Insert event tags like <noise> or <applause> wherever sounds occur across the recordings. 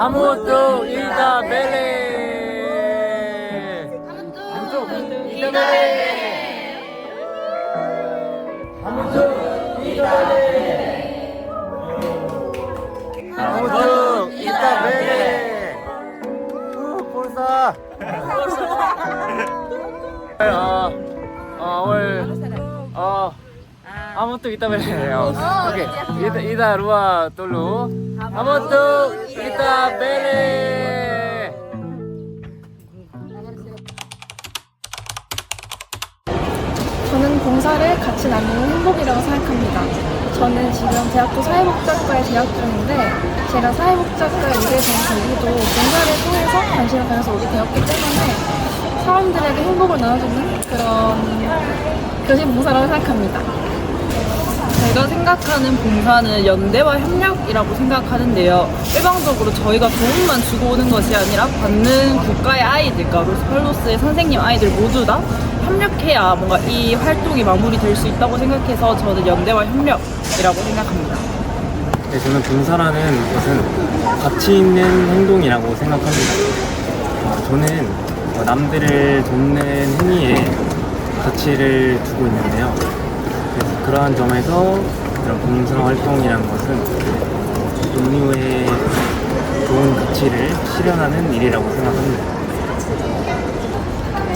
아무것도 이다 벨레. 아무것도 이다 벨레. 아무것도 이다 벨레. 아무것도 이다 벨레. 우 볼사. 어, 어, 오늘 어 아무것도 이따 벨레 어, 오케이. 이따 이따 루아 똘루 아무것도 이따 벨레 저는 봉사를 같이 나누는 행복이라고 생각합니다. 저는 지금 대학교 사회복지학과에 재학 중인데 제가 사회복지학과에 오게 된 계기도 봉사를 통해서 관심을 가져서 오게 되었기 때문에 사람들에게 행복을 나눠주는 그런 교신 봉사라고 생각합니다. 제가 생각하는 봉사는 연대와 협력이라고 생각하는데요. 일방적으로 저희가 도움만 주고 오는 것이 아니라 받는 국가의 아이들 과 로스펠로스의 선생님 아이들 모두 다 협력해야 뭔가 이 활동이 마무리될 수 있다고 생각해서 저는 연대와 협력이라고 생각합니다. 네, 저는 봉사라는 것은 가치 있는 행동이라고 생각합니다. 어, 저는 어, 남들을 돕는 행위에 가치를 두고 있는데요. 그러한 점에서 이런 봉사 활동이라는 것은 인류의 좋은 가치를 실현하는 일이라고 생각합니다.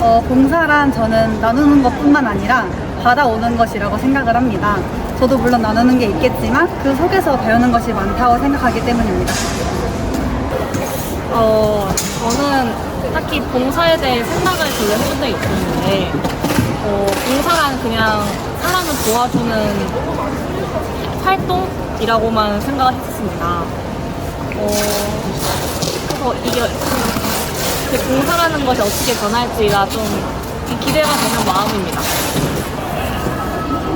어, 봉사란 저는 나누는 것뿐만 아니라 받아오는 것이라고 생각을 합니다. 저도 물론 나누는 게 있겠지만 그 속에서 배우는 것이 많다고 생각하기 때문입니다. 어, 저는 딱히 봉사에 대해 생각을 별로 해본 적이 없었는데, 어, 봉사란 그냥 사람을 도와주는 활동이라고만 생각을 했었습니다. 어, 그래서 이게 그 봉사라는 것이 어떻게 변할지가 좀 기대가 되는 마음입니다.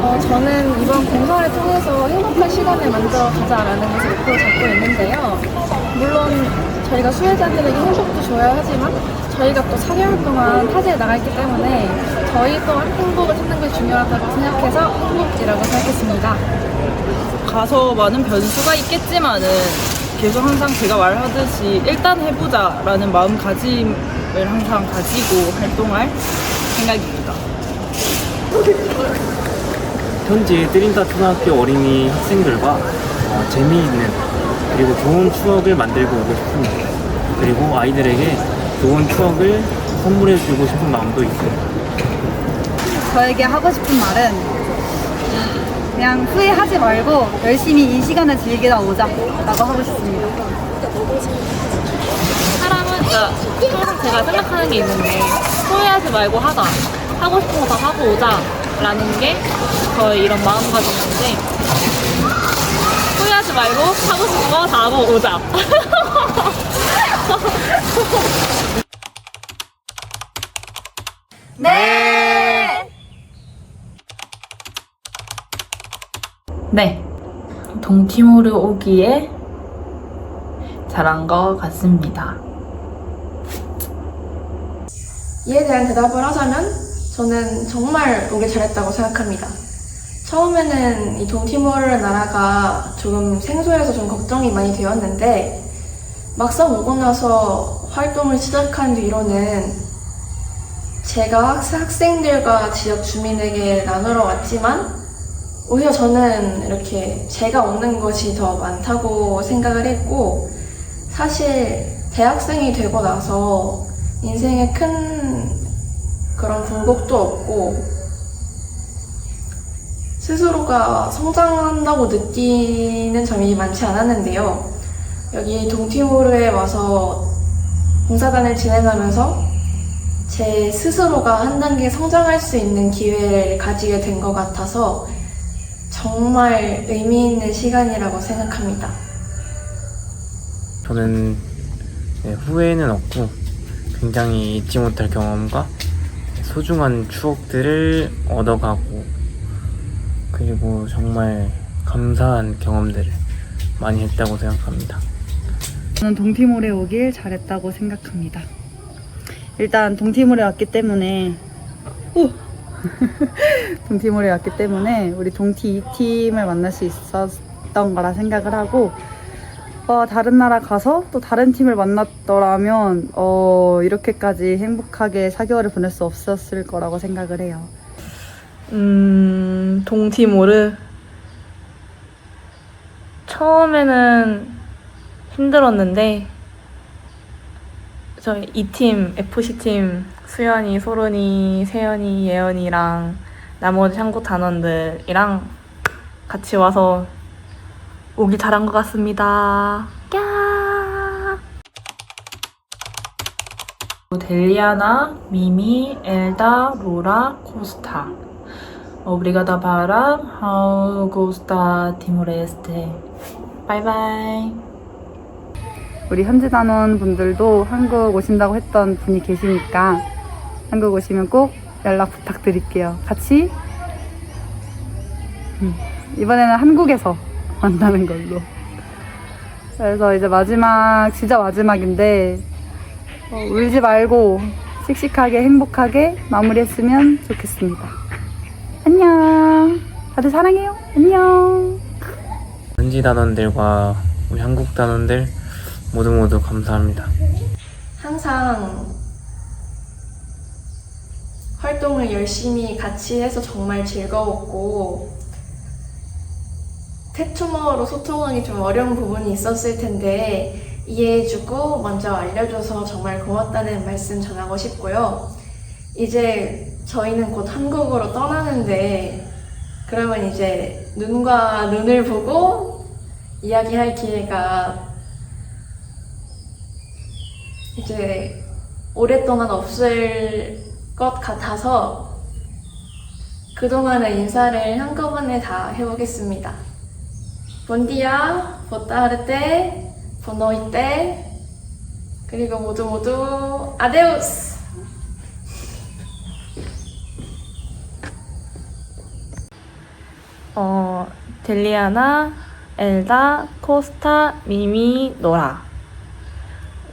어, 저는 이번 봉사를 통해서 행복한 시간을 만들어 가자라는 것을 목표로 잡고 있는데요. 물론 저희가 수혜자들에게 행복도 줘야 하지만 저희가 또 4개월 동안 타지에 나가 있기 때문에 저희 또한 행복을 찾는 것이 중요하다고 생각해서 행복이라고 생각했습니다. 가서 많은 변수가 있겠지만은 계속 항상 제가 말하듯이 일단 해보자라는 마음가짐을 항상 가지고 활동할 생각입니다. 현지 뜨린다 초등학교 어린이 학생들과 어, 재미있는 그리고 좋은 추억을 만들고 오고 싶습니다. 그리고 아이들에게 좋은 추억을 선물해 주고 싶은 마음도 있어요. 저에게 하고 싶은 말은 그냥 후회하지 말고 열심히 이 시간을 즐기다 오자 라고 하고 싶습니다. 사람은 그러니까 항상 제가 생각하는 게 있는데 후회하지 말고 하자 하고 싶은 거 다 하고 오자 라는 게 저의 이런 마음가짐인데 후회하지 말고 하고 싶은 거 다 하고 오자 <laughs> <laughs> 네. 동티모르 오기에 잘한 것 같습니다. 이에 대한 대답을 하자면 저는 정말 오길 잘했다고 생각합니다. 처음에는 이 동티모르 나라가 조금 생소해서 좀 걱정이 많이 되었는데 막상 오고 나서 활동을 시작한 뒤로는 제가 학- 학생들과 지역 주민에게 나누러 왔지만 오히려 저는 이렇게 제가 얻는 것이 더 많다고 생각을 했고 사실 대학생이 되고 나서 인생에 큰 그런 굴곡도 없고 스스로가 성장한다고 느끼는 점이 많지 않았는데요. 여기 동티모르에 와서 봉사단을 진행하면서 제 스스로가 한 단계 성장할 수 있는 기회를 가지게 된 것 같아서 정말 의미 있는 시간이라고 생각합니다. 저는 네, 후회는 없고 굉장히 잊지 못할 경험과 소중한 추억들을 얻어가고 그리고 정말 감사한 경험들을 많이 했다고 생각합니다. 저는 동티모르에 오길 잘했다고 생각합니다. 일단 동티모르에 왔기 때문에 오! <laughs> 동티모르에 왔기 때문에 우리 동티 2팀을 만날 수 있었던 거라 생각을 하고 오빠가 다른 나라 가서 또 다른 팀을 만났더라면 어, 이렇게까지 행복하게 4개월을 보낼 수 없었을 거라고 생각을 해요. 음, 동티모르. 처음에는 힘들었는데, 저희 이 팀 FC팀, 수연이, 소른이, 세연이, 예연이랑 나머지 한국 단원들이랑 같이 와서 오길 잘한 것 같습니다. 야! 델리아나, 미미, 엘다, 로라, 코스타. Obrigada para how gusta Timor Este. Bye bye. 우리 현지 단원 분들도 한국 오신다고 했던 분이 계시니까 한국 오시면 꼭 연락 부탁드릴게요. 같이 음, 이번에는 한국에서 <laughs> 만나는 걸로. 그래서 이제 마지막 진짜 마지막인데 어, 울지 말고 씩씩하게 행복하게 마무리했으면 좋겠습니다. 안녕. 다들 사랑해요. 안녕. 현지 단원들과 우리 한국 단원들 모두 모두 감사합니다. 항상 활동을 열심히 같이 해서 정말 즐거웠고 태투머로 소통하기 좀 어려운 부분이 있었을 텐데 이해해주고 먼저 알려줘서 정말 고맙다는 말씀 전하고 싶고요. 이제 저희는 곧 한국으로 떠나는데 그러면 이제 눈과 눈을 보고 이야기할 기회가 이제 오랫동안 없을 것 같아서 그동안의 인사를 한꺼번에 다 해보겠습니다. 본디야, 보따르테, 보노이테, 그리고 모두 모두 아데우스! 어, 델리아나, 엘다, 코스타, 미미, 노라.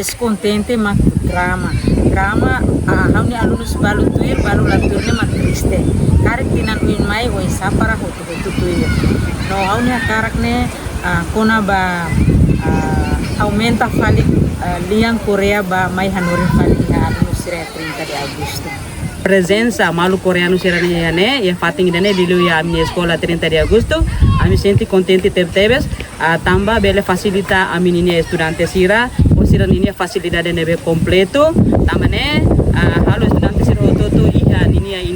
descontente mak drama. Drama uh, ni alunus balu tuir balu laturne mak triste. Karik tinan uin mai oi sapara hotu hotu tuir. No hauni karak ne kona ba aumenta falik liang Korea ba mai hanurin falik ha alunus sira 30 de agosto presença malu coreano serani né e fating dane dilu ya minha escola 30 de agosto a senti contente ter teves a tamba bele facilita a estudante sira Siran ini ya, fasilitas dan lebih kompleto. Tamane uh, halos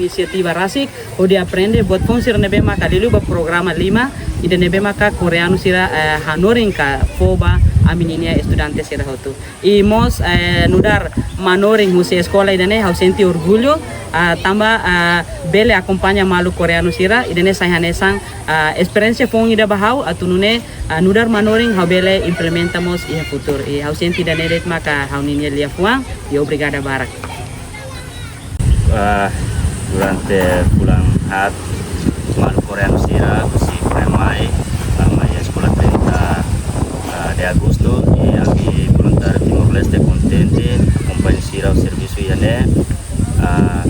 iniciativa RASIC ode aprende buat pon sira nebe maka lilu program lima. Ide nebe maka koreano sira uh, eh, koba. ka foba amin ini ya, estudiantes era hotu imos eh, nudar manoring musik sekolah harus senti orgullo eh, Tambah eh, bele akompanya malu coreano sira idene saihane sang experience fong ida bahau atunune nudar manoring hau bele implementamos ia futur. Iya, I harus senti dan ret maka hauninia lia fuang e obrigada barak. Durante pulang hat malu coreano sira de agosto y aquí voluntario timoglés de contente acompañe sira servicio y ane a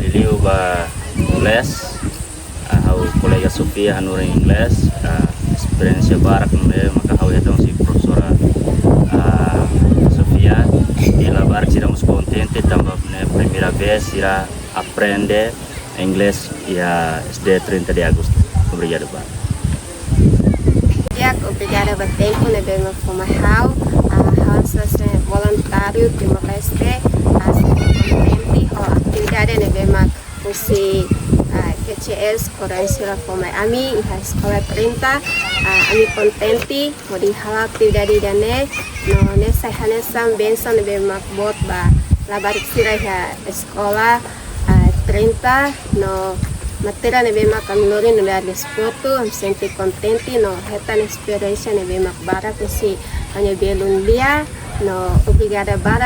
liliu ba inglés a hau colega Sofía barak maka hau yatong si profesora Sofía y la barak sira mus contente primera vez aprende inglés ya, SD es de 30 de agosto obrigado Isaac, obrigada a vocês por levar-me para uma hall. A hall é voluntário de uma festa, a sempre ou atividade levar-me por si KCS Korean Sila Formai Ami, Ihai Sekolah Perintah, Ami Kontenti, Modi Halak Tidari Dane, No Nesa Hanesam Benson Bemak Bot Ba Labarik a Sekolah 30, No ಮತ್ತಿರನೆ ಬೇಮಾಕ್ ಅಂದೂರಿನ valley sport ಸೆಂಟಿ ಕೊಂತೆಂತಿ ನೋ ಹೆತ್ತನ inspiration ಬೇಮಾಕ್ ಬಾರ ಖುಷಿ ಅಂಜೆ ಬೇಲುಂದಿಯ ನೋ ಒಬ್ಬಿಗಾರ ಬಾರ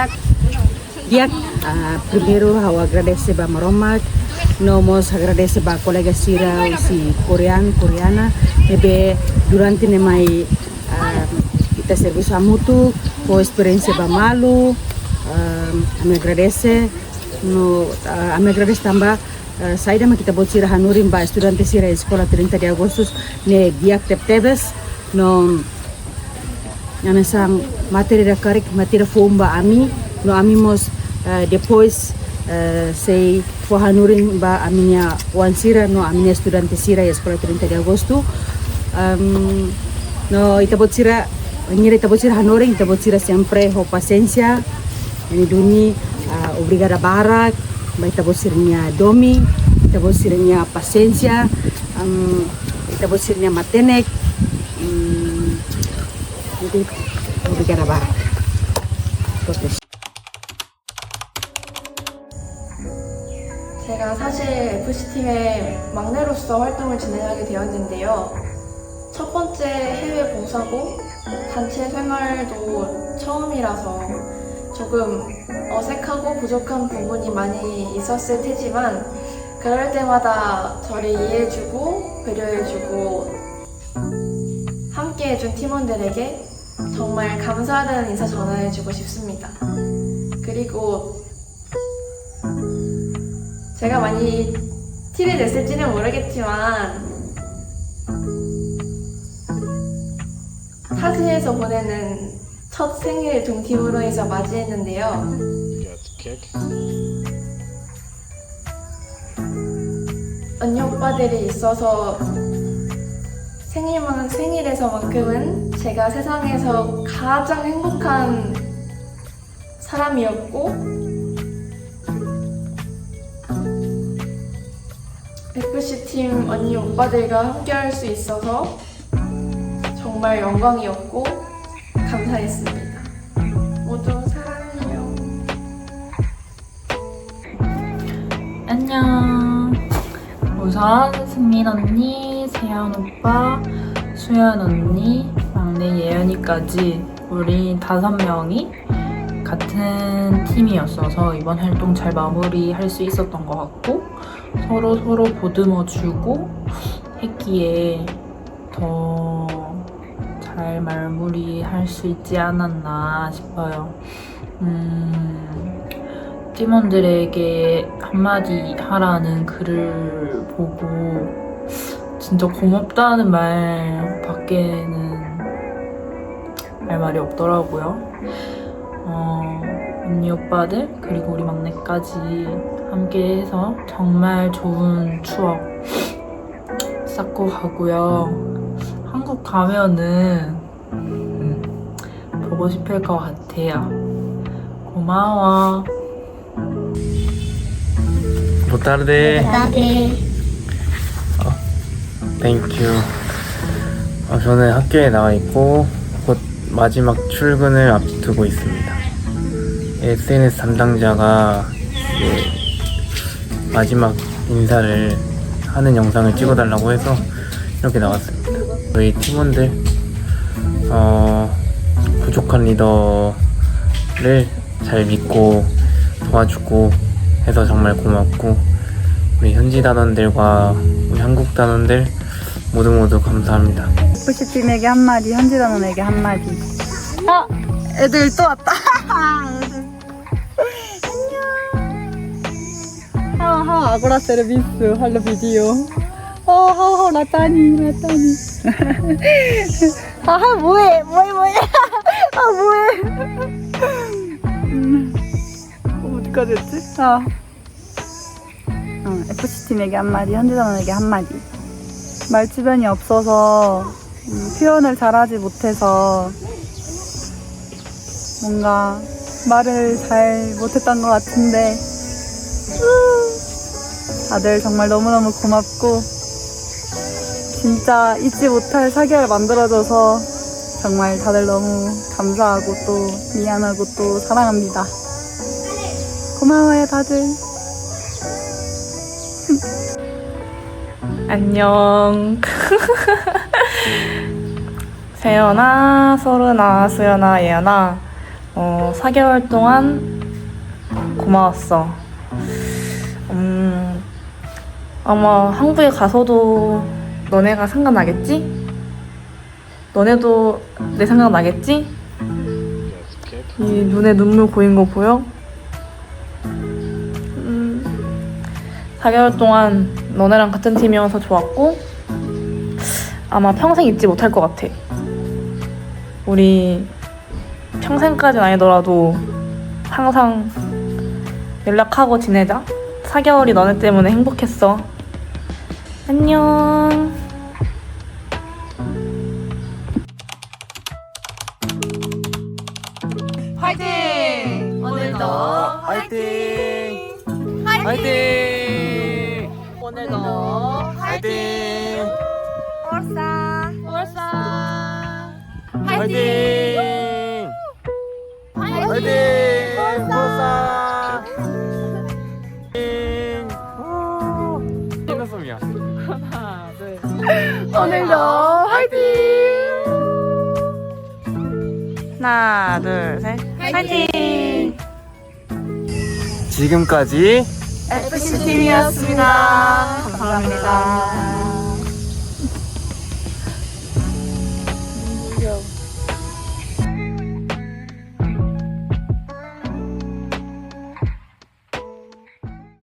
Diak, uh, primero hawa agradece ba Maromac, nomos agradece ba colega Sira, si coreano, coreana, nebe durante ne mai uh, ita serviço a mutu, o experiência ba malu, uh, me agradece, no, uh, me agradece também Eh, saida makitabotsira hanurim ba estudiantesira sekolah 30 de agustus. Ne biak teptebes no ana sang materia karik materi fomba ami. No ami mos eh, uh, depois for eh, sei fo hanurim ba aminya wansira no aminya estudiantesira escola 30 de agosto um, no itabotsira ñira itabotsira hanurim itabotsira siempre ho pasensia ini duni uh, obrigada barak. Ba itabot sira niya domi itabot sira niya paciência um, itabot sira niya matenek um, jadi obrigada barak Protes. 제가 사실 FC팀의 막내로서 활동을 진행하게 되었는데요. 첫 번째 해외 봉사고 단체 생활도 처음이라서 조금 어색하고 부족한 부분이 많이 있었을 테지만 그럴 때마다 저를 이해해주고 배려해주고 함께해준 팀원들에게 정말 감사하다는 인사 전해주고 싶습니다. 그리고 제가 많이 티를 냈을지는 모르겠지만 타지에서 보내는 첫 생일을 동팀으로 해서 맞이했는데요. 언니 오빠들이 있어서 생일만 생일에서만큼은 제가 세상에서 가장 행복한 사람이었고 FC팀 언니 오빠들과 함께할 수 있어서 정말 영광이었고 감사했습니다. 모두 사랑해요. 안녕. 우선 승민 언니, 세연 오빠, 수연 언니, 막내 예연이까지 우리 다섯 명이 같은 팀이었어서 이번 활동 잘 마무리할 수 있었던 것 같고 서로 서로 보듬어 주고 했기에 더 잘 마무리할 수 있지 않았나 싶어요. 음, 팀원들에게 한마디 하라는 글을 보고 진짜 고맙다는 말 밖에는 할 말이 없더라고요. 어, 언니 오빠들 그리고 우리 막내까지 함께해서 정말 좋은 추억 쌓고 가고요. 한국 가면은 음, 보고 싶을 것 같아요. 고마워. Boa tarde. 어, Thank you. 어, 저는 학교에 나와 있고 곧 마지막 출근을 앞두고 있습니다. SNS 담당자가 이제 마지막 인사를 하는 영상을 찍어달라고 해서 이렇게 나왔습니다. 저희 팀원들 어, 부족한 리더를 잘 믿고 도와주고 해서 정말 고맙고 우리 현지 단원들과 우리 한국 단원들 모두 모두 감사합니다. FC팀에게 한마디, 현지 단원에게 한마디. 어? 애들 또 왔다. <laughs> 안녕. 하우 하우 아고라 세르비스 할로 비디오. 어 하우 하우 라따니 라따니. 아 뭐해 뭐해 뭐해. 아 뭐해. 음. 어디까지 했지? 아. 어, FC팀에게 한마디, 현지 단원에게 한마디. 말 주변이 없어서 음, 표현을 잘하지 못해서 뭔가 말을 잘 못했던 것 같은데 후, 다들 정말 너무너무 고맙고 진짜 잊지 못할 4개월 만들어줘서 정말 다들 너무 감사하고 또 미안하고 또 사랑합니다. 고마워요 다들. <laughs> 안녕. <laughs> 세연아, 소른아, 수연아, 예연아. 어, 4개월 동안 고마웠어. 음, 아마 한국에 가서도 너네가 생각나겠지? 너네도 내 생각나겠지? 이 눈에 눈물 고인 거 보여? 음, 4개월 동안 너네랑 같은 팀이어서 좋았고 아마 평생 잊지 못할 것 같아. 우리 평생까지는 아니더라도 항상 연락하고 지내자. 4개월이 너네 때문에 행복했어. 안녕. 화이팅! 월사 월사 화이팅! 화이팅! forza! 화이팅! 우! 이노솜이야. 하나 둘 오늘도 화이팅! 하나, 둘, 셋. 화이팅! 지금까지 FC 팀이었습 니다. 감사합니다.